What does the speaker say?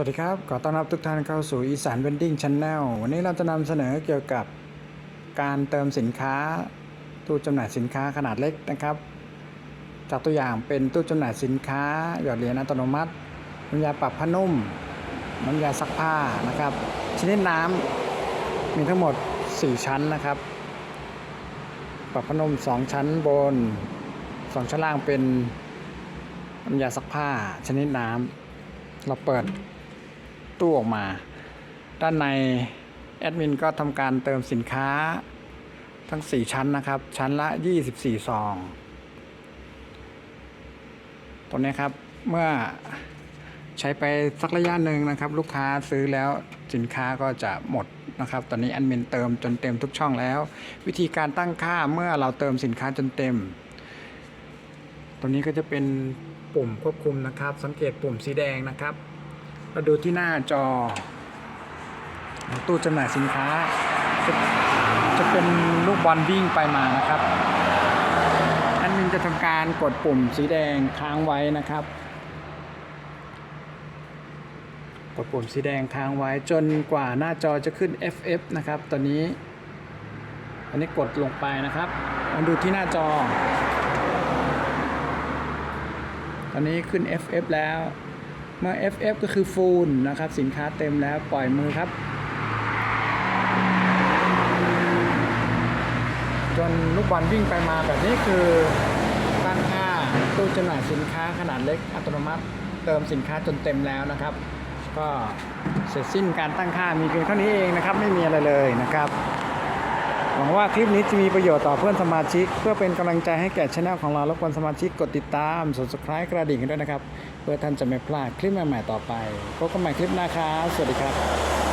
วัสดีครับ ขอต้อนรับทุกท่านเข้าสู่อีสานเวนดิ้งช n แนลวันนี้เราจะนำเสนอเกี่ยวกับการเติมสินค้า ตู้จำหน่ายสินค้าขนาดเล็กนะครับ จากตัวอย่างเป็นตู้จำหน่ายสินค้า หยอดเหรียญอัตโนมัติน้ำยาปรับผ้านุ่มน้ำยาซักผ้านะครับ ชนิดน้ำมีทั้งหมด 4 ชั้นนะครับ ปรับผ้านุ่ม 2 ชั้นบน 2 ชั้นล่างเป็นน้ำยาซักผ้า ชนิดน้ำเราเปิด ตู้ออกมา ด้านในแอดมินก็ทำการเติมสินค้าทั้ง 4 ชั้นนะครับ ชั้นละ 24 ซอง ตรงนี้ครับ เมื่อใช้ไปสักระยะหนึ่งนะครับ ลูกค้าซื้อแล้วสินค้าก็จะหมดนะครับ ตอนนี้แอดมินเติมจนเต็มทุกช่องแล้ว วิธีการตั้งค่าเมื่อเราเติมสินค้าจนเต็ม ตรงนี้ก็จะเป็นปุ่มควบคุมนะครับ สังเกตปุ่มสีแดงนะครับ เราดูที่หน้าจอ ตู้จำหน่ายสินค้า จะจะเป็นลูกบอลวิ่งไปมานะครับแอดมินจะทำการกดปุ่มสีแดงค้างไว้นะครับ กดปุ่มสีแดงค้างไว้จนกว่าหน้าจอจะขึ้น FF นะครับตอนนี้ อันนี้กดลงไปนะครับมาดูที่หน้าจอ ตอนนี้ขึ้น FF แล้ว มื่อ FF ก็คือ full นะครับ สินค้าเต็มแล้วปล่อยมือครับ จนลูกบอลวิ่งไปมาแบบนี้คือตั้งค่าตู้จำหน่ายสินค้าขนาดเล็กอัตโนมัติเติมสินค้าจนเต็มแล้วนะครับ ก็เสร็จสิ้นการตั้งค่ามีเพียงเท่านี้เองนะครับ ไม่มีอะไรเลยนะครับ หวังว่าคลิปนี้จะมีประโยชน์ต่อเพื่อนสมาชิก เพื่อเป็นกำลังใจให้แก่ช anel ของเราและคนสมาชิกกดติดตาม subscribe กระดิ่งกันด้วยนะครับ เพื่อท่านจะไม่พลาดคลิปใหม่ๆต่อไปพบกันใหม่คลิปหน้าครับ สวัสดีครับ